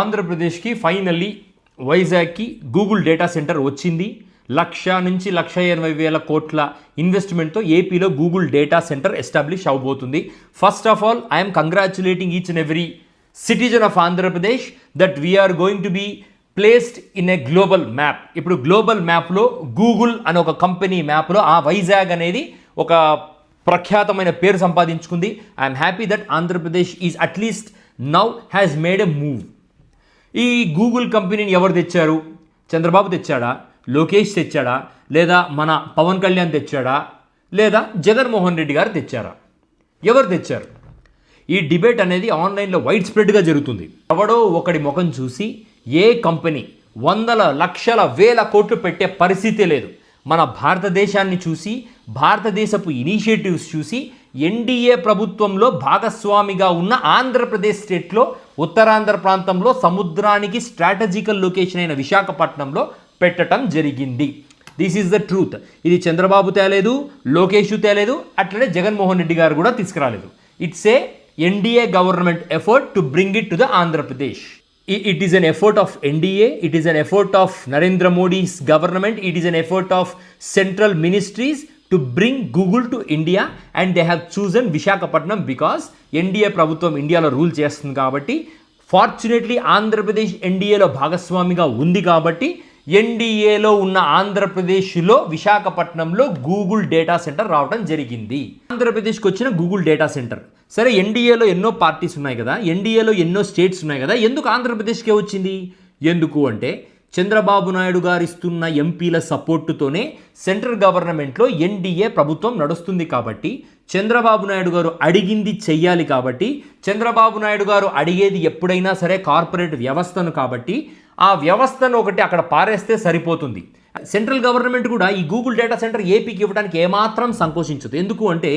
ఆంధ్రప్రదేశ్కి ఫైనల్లీ వైజాగ్కి Google data centre వచ్చింది. లక్ష నుంచి లక్ష ఎనభై వేల కోట్ల ఇన్వెస్ట్మెంట్తో ఏపీలో గూగుల్ డేటా సెంటర్ ఎస్టాబ్లిష్ అవబోతుంది. First of all I'm congratulating each and every citizen of Andhra Pradesh that we're going to be placed in a global map ఇప్పుడు గ్లోబల్ మ్యాప్లో గూగుల్ అనే ఒక కంపెనీ మ్యాప్లో ఆ వైజాగ్ అనేది ఒక ప్రఖ్యాతమైన పేరు సంపాదించుకుంది. I'm happy that Andhra Pradesh is at least now has made a move ఈ గూగుల్ కంపెనీని ఎవరు తెచ్చారు? చంద్రబాబు తెచ్చాడా? లోకేష్ తెచ్చాడా? లేదా మన పవన్ కళ్యాణ్ తెచ్చాడా? లేదా జగన్మోహన్ రెడ్డి గారు తెచ్చారా? ఎవరు తెచ్చారు? ఈ డిబేట్ అనేది ఆన్లైన్లో వైడ్ స్ప్రెడ్గా జరుగుతుంది. ఎవడో ఒకడి ముఖం చూసి ఏ కంపెనీ వందల లక్షల వేల కోట్లు పెట్టే పరిస్థితే లేదు. మన భారతదేశాన్ని చూసి భారతదేశపు ఇనిషియేటివ్స్ చూసి ఎన్డీఏ ప్రభుత్వంలో భాగస్వామిగా ఉన్న ఆంధ్రప్రదేశ్ స్టేట్లో ఉత్తరాంధ్ర ప్రాంతంలో సముద్రానికి స్ట్రాటజికల్ లొకేషన్ అయిన విశాఖపట్నంలో పెట్టడం జరిగింది. దిస్ ఈజ్ ద ట్రూత్ ఇది చంద్రబాబు తేలేదు లోకేష్ తేలేదు అట్లనే జగన్మోహన్ రెడ్డి గారు కూడా తీసుకురాలేదు. It's a NDA government effort to bring it to the Andhra Pradesh it is an effort of NDA it is an effort of Narendra Modi's government it is an effort of central ministries to bring Google to India and they have chosen Visakhapatnam because NDA ప్రభుత్వం ఇండియాలో rule చేస్తుంది కాబట్టి fortunately Andhra Pradesh ఎన్డీఏలో భాగస్వామిగా ఉంది కాబట్టి ఎన్డీఏలో ఉన్న ఆంధ్రప్రదేశ్లో విశాఖపట్నంలో గూగుల్ డేటా సెంటర్ రావడం జరిగింది. ఆంధ్రప్రదేశ్కి వచ్చిన గూగుల్ డేటా సెంటర్ సరే ఎన్డీఏలో ఎన్నో పార్టీస్ ఉన్నాయి కదా ఎన్డీఏలో ఎన్నో స్టేట్స్ ఉన్నాయి కదా ఎందుకు ఆంధ్రప్రదేశ్కే వచ్చింది? ఎందుకు అంటే చంద్రబాబు నాయుడు గారు ఇస్తున్న ఎంపీల సపోర్టుతోనే సెంట్రల్ గవర్నమెంట్లో ఎన్డీఏ ప్రభుత్వం నడుస్తుంది కాబట్టి చంద్రబాబు నాయుడు గారు అడిగింది చెయ్యాలి కాబట్టి చంద్రబాబు నాయుడు గారు అడిగేది ఎప్పుడైనా సరే కార్పొరేట్ వ్యవస్థను కాబట్టి ఆ వ్యవస్థను ఒకటి అక్కడ పారేస్తే సరిపోతుంది. సెంట్రల్ గవర్నమెంట్ కూడా ఈ గూగుల్ డేటా సెంటర్ ఏపీకి ఇవ్వడానికి ఏమాత్రం సంకోచించదు. ఎందుకు అంటే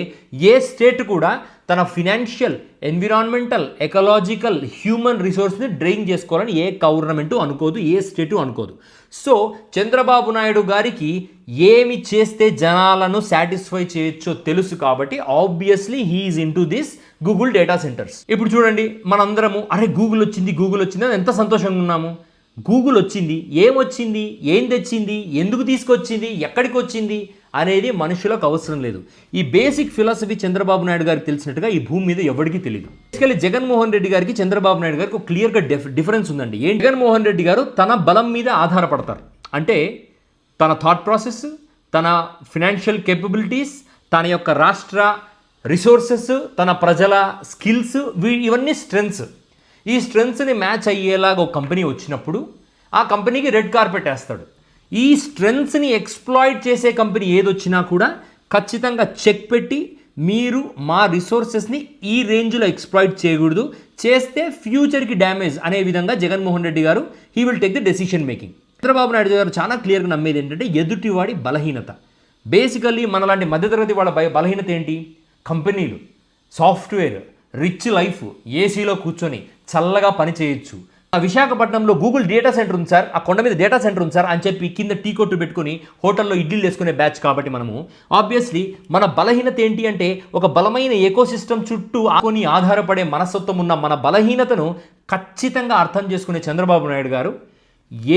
ఏ స్టేట్ కూడా తన ఫినాన్షియల్ ఎన్విరాన్మెంటల్ ఎకలాజికల్ హ్యూమన్ రిసోర్స్ని డ్రైన్ చేసుకోవాలని ఏ గవర్నమెంటు అనుకోదు ఏ స్టేటు అనుకోదు. సో చంద్రబాబు నాయుడు గారికి ఏమి చేస్తే జనాలను సాటిస్ఫై చేయొచ్చో తెలుసు కాబట్టి obviously he is into this Google data centers. ఇప్పుడు చూడండి మనందరము అరే గూగుల్ వచ్చింది గూగుల్ వచ్చింది అని ఎంత సంతోషంగా ఉన్నాము? గూగుల్ వచ్చింది ఏమొచ్చింది ఏం తెచ్చింది ఎందుకు తీసుకొచ్చింది ఎక్కడికి వచ్చింది అనేది మనుషులకు అవసరం లేదు. ఈ బేసిక్ ఫిలాసఫీ చంద్రబాబు నాయుడు గారికి తెలిసినట్టుగా ఈ భూమి మీద ఎవరికీ తెలియదు బేసికలీ జగన్మోహన్ రెడ్డి గారికి చంద్రబాబు నాయుడు గారికి ఒక క్లియర్గా డెఫ్ డిఫరెన్స్ ఉందండి. ఏంటి? జగన్మోహన్ రెడ్డి గారు తన బలం మీద ఆధారపడతారు. అంటే తన థాట్ ప్రాసెస్ తన ఫినాన్షియల్ కేపబిలిటీస్ తన యొక్క రాష్ట్ర రిసోర్సెస్ తన ప్రజల స్కిల్స్ ఇవన్నీ స్ట్రెంగ్స్ ఈ స్ట్రెంగ్స్ని మ్యాచ్ అయ్యేలాగా ఒక కంపెనీ వచ్చినప్పుడు ఆ కంపెనీకి రెడ్ కార్పెట్ వేస్తాడు. ఈ స్ట్రెంగ్స్ని ఎక్స్ప్లాయిట్ చేసే కంపెనీ ఏదొచ్చినా కూడా ఖచ్చితంగా చెక్ పెట్టి మీరు మా రిసోర్సెస్ని ఈ రేంజ్లో ఎక్స్ప్లాయిట్ చేయకూడదు. చేస్తే ఫ్యూచర్కి డ్యామేజ్ అనే విధంగా జగన్మోహన్ రెడ్డి గారు he will take the decision making Chandrababu Naidu గారు చాలా క్లియర్గా నమ్మేది ఏంటంటే ఎదుటివాడి బలహీనత. బేసికల్లీ మనలాంటి మధ్యతరగతి వాళ్ళ బలహీనత ఏంటి? కంపెనీలు సాఫ్ట్వేర్ రిచ్ లైఫ్ ఏసీలో కూర్చొని చల్లగా పని చేయొచ్చు. ఆ విశాఖపట్నంలో గూగుల్ డేటా సెంటర్ ఉంది సార్. ఆ కొండ మీద డేటా సెంటర్ ఉంది సార్ అని చెప్పి కింద టీ కొట్టు పెట్టుకుని హోటల్లో ఇడ్లీలు వేసుకునే బ్యాచ్ కాబట్టి మనము. ఆబ్వియస్లీ మన బలహీనత ఏంటి అంటే ఒక బలమైన ఎకోసిస్టమ్ చుట్టూ ఆకొని ఆధారపడే మనస్తత్వం ఉన్న మన బలహీనతను ఖచ్చితంగా అర్థం చేసుకునే చంద్రబాబు నాయుడు గారు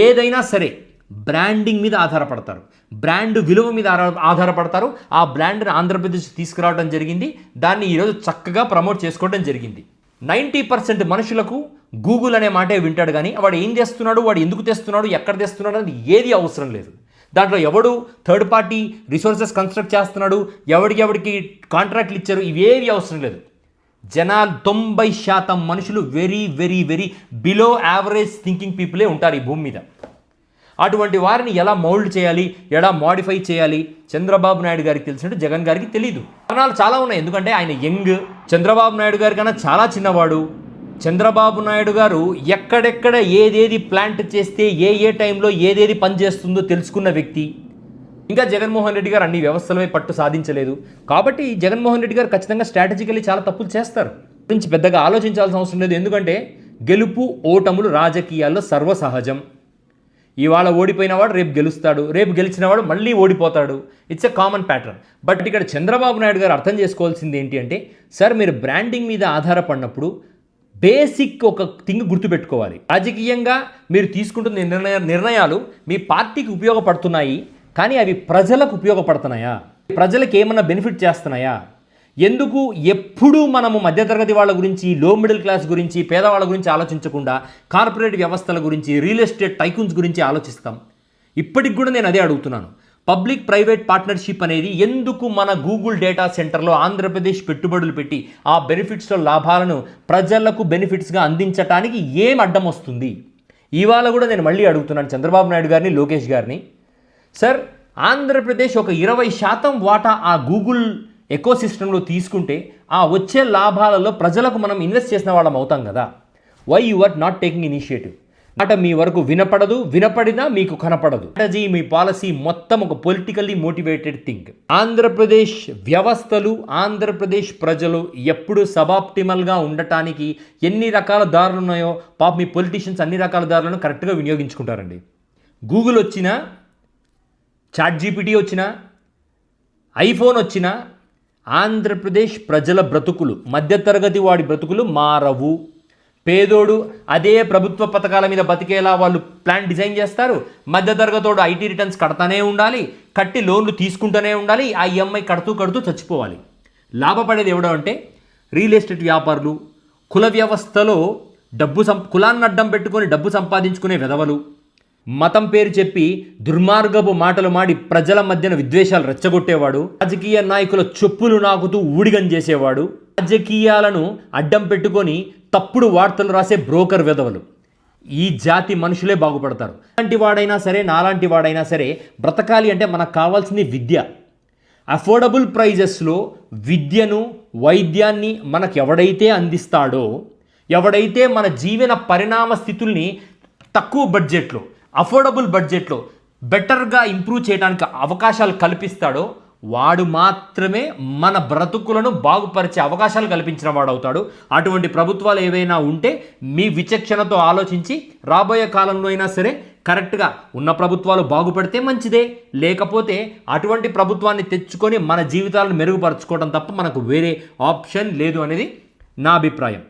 ఏదైనా సరే బ్రాండింగ్ మీద ఆధారపడతారు. బ్రాండ్ విలువ మీద ఆధారపడతారు. ఆ బ్రాండ్ని ఆంధ్రప్రదేశ్ తీసుకురావడం జరిగింది. దాన్ని ఈరోజు చక్కగా ప్రమోట్ చేసుకోవడం జరిగింది. నైంటీ పర్సెంట్ మనుషులకు గూగుల్ అనే మాటే వింటాడు కానీ వాడు ఏం చేస్తున్నాడు వాడు ఎందుకు తెస్తున్నాడు ఎక్కడ తెస్తున్నాడు అనేది ఏది అవసరం లేదు. దాంట్లో ఎవడు థర్డ్ పార్టీ రిసోర్సెస్ కన్స్ట్రక్ట్ చేస్తున్నాడు ఎవడికి ఎవడికి కాంట్రాక్ట్లు ఇచ్చారు ఇవేవి అవసరం లేదు. జనాలు తొంభై శాతం మనుషులు very very very below average thinking పీపులే ఉంటారు ఈ భూమి మీద. అటువంటి వారిని ఎలా మౌల్డ్ చేయాలి ఎలా మాడిఫై చేయాలి చంద్రబాబు నాయుడు గారికి తెలిసినట్టు జగన్ గారికి తెలియదు కారణాలు చాలా ఉన్నాయి. ఎందుకంటే ఆయన యంగ్. చంద్రబాబు నాయుడు గారి కన్నా చాలా చిన్నవాడు. చంద్రబాబు నాయుడు గారు ఎక్కడెక్కడ ఏదేది ప్లాంట్ చేస్తే ఏ ఏ టైంలో ఏదేది పనిచేస్తుందో తెలుసుకున్న వ్యక్తి. ఇంకా జగన్మోహన్ రెడ్డి గారు అన్ని వ్యవస్థలపై పట్టు సాధించలేదు. కాబట్టి జగన్మోహన్ రెడ్డి గారు ఖచ్చితంగా స్ట్రాటజికల్లీ చాలా తప్పులు చేస్తారు. గురించి పెద్దగా ఆలోచించాల్సిన అవసరం లేదు. ఎందుకంటే గెలుపు ఓటములు రాజకీయాల్లో సర్వసహజం. ఇవాళ ఓడిపోయినవాడు రేపు గెలుస్తాడు రేపు గెలిచినవాడు మళ్ళీ ఓడిపోతాడు. It's a common pattern but ఇక్కడ చంద్రబాబు నాయుడు గారు అర్థం చేసుకోవాల్సింది ఏంటి అంటే సార్ మీరు బ్రాండింగ్ మీద ఆధారపడినప్పుడు బేసిక్ ఒక థింగ్ గుర్తుపెట్టుకోవాలి. రాజకీయంగా మీరు తీసుకుంటున్న నిర్ణయ నిర్ణయాలు మీ పార్టీకి ఉపయోగపడుతున్నాయి కానీ అవి ప్రజలకు ఉపయోగపడుతున్నాయా? ప్రజలకు ఏమన్నా బెనిఫిట్ చేస్తున్నాయా? ఎందుకు ఎప్పుడూ మనము మధ్యతరగతి వాళ్ళ గురించి లో మిడిల్ క్లాస్ గురించి పేదవాళ్ళ గురించి ఆలోచించకుండా కార్పొరేట్ వ్యవస్థల గురించి రియల్ ఎస్టేట్ టైకూన్స్ గురించి ఆలోచిస్తాం? ఇప్పటికి కూడా నేను అదే అడుగుతున్నాను. పబ్లిక్ ప్రైవేట్ పార్ట్నర్షిప్ అనేది ఎందుకు మన గూగుల్ డేటా సెంటర్లో ఆంధ్రప్రదేశ్ పెట్టుబడులు పెట్టి ఆ బెనిఫిట్స్లో లాభాలను ప్రజలకు బెనిఫిట్స్గా అందించటానికి ఏం అడ్డం వస్తుంది? ఇవాళ కూడా నేను మళ్ళీ అడుగుతున్నాను చంద్రబాబు నాయుడు గారిని లోకేష్ గారిని. సార్ ఆంధ్రప్రదేశ్ ఒక ఇరవై శాతం వాటా ఆ గూగుల్ ఎకో సిస్టంలో తీసుకుంటే ఆ వచ్చే లాభాలలో ప్రజలకు మనం ఇన్వెస్ట్ చేసిన వాళ్ళం అవుతాం కదా. Why you are not taking initiative మాట మీ వరకు వినపడదు వినపడినా మీకు కనపడదు. స్ట్రాటజీ మీ పాలసీ మొత్తం ఒక పొలిటికల్లీ మోటివేటెడ్ థింగ్ ఆంధ్రప్రదేశ్ వ్యవస్థలు ఆంధ్రప్రదేశ్ ప్రజలు ఎప్పుడు సబాప్టిమల్గా ఉండటానికి ఎన్ని రకాల దారులు ఉన్నాయో పాప మీ పొలిటీషియన్స్ అన్ని రకాల దారులను కరెక్ట్గా వినియోగించుకుంటారండి. గూగుల్ వచ్చినా చాట్ జీపీటీ వచ్చినా ఐఫోన్ వచ్చినా ఆంధ్రప్రదేశ్ ప్రజల బ్రతుకులు మధ్యతరగతి వాడి బ్రతుకులు మారవు. పేదోడు అదే ప్రభుత్వ పథకాల మీద బతికేలా వాళ్ళు ప్లాన్ డిజైన్ చేస్తారు. మధ్యతరగతోడు ఐటీ రిటర్న్స్ కడతానే ఉండాలి కట్టి లోన్లు తీసుకుంటూనే ఉండాలి ఆ ఈఎంఐ కడుతూ కడుతూ చచ్చిపోవాలి. లాభపడేది ఎవడో అంటే రియల్ ఎస్టేట్ వ్యాపారులు కుల వ్యవస్థలో డబ్బు సం కులాన్ని అడ్డం పెట్టుకొని డబ్బు సంపాదించుకునే విధవలు. మతం పేరు చెప్పి దుర్మార్గపు మాటలు మాడి ప్రజల మధ్యన విద్వేషాలు రెచ్చగొట్టేవాడు రాజకీయ నాయకుల చెప్పులు నాకుతూ ఊడిగం చేసేవాడు రాజకీయాలను అడ్డం పెట్టుకొని తప్పుడు వార్తలు రాసే బ్రోకర్ విధవలు ఈ జాతి మనుషులే బాగుపడతారు. అలాంటి వాడైనా సరే నాలాంటి వాడైనా సరే బ్రతకాలి అంటే మనకు కావాల్సింది విద్య. అఫోర్డబుల్ ప్రైజెస్లో విద్యను వైద్యాన్ని మనకు ఎవడైతే అందిస్తాడో ఎవడైతే మన జీవన పరిణామ స్థితుల్ని తక్కువ బడ్జెట్లో అఫోర్డబుల్ బడ్జెట్లో బెటర్గా ఇంప్రూవ్ చేయడానికి అవకాశాలు కల్పిస్తాడో వాడు మాత్రమే మన బ్రతుకులను బాగుపరిచే అవకాశాలు కల్పించిన వాడవుతాడు. అటువంటి ప్రభుత్వాలు ఏవైనా ఉంటే మీ విచక్షణతో ఆలోచించి రాబోయే కాలంలో అయినా సరే కరెక్ట్గా ఉన్న ప్రభుత్వాలు బాగుపడితే మంచిదే. లేకపోతే అటువంటి ప్రభుత్వాన్ని తెచ్చుకొని మన జీవితాలను మెరుగుపరచుకోవడం తప్ప మనకు వేరే ఆప్షన్ లేదు అనేది నా అభిప్రాయం.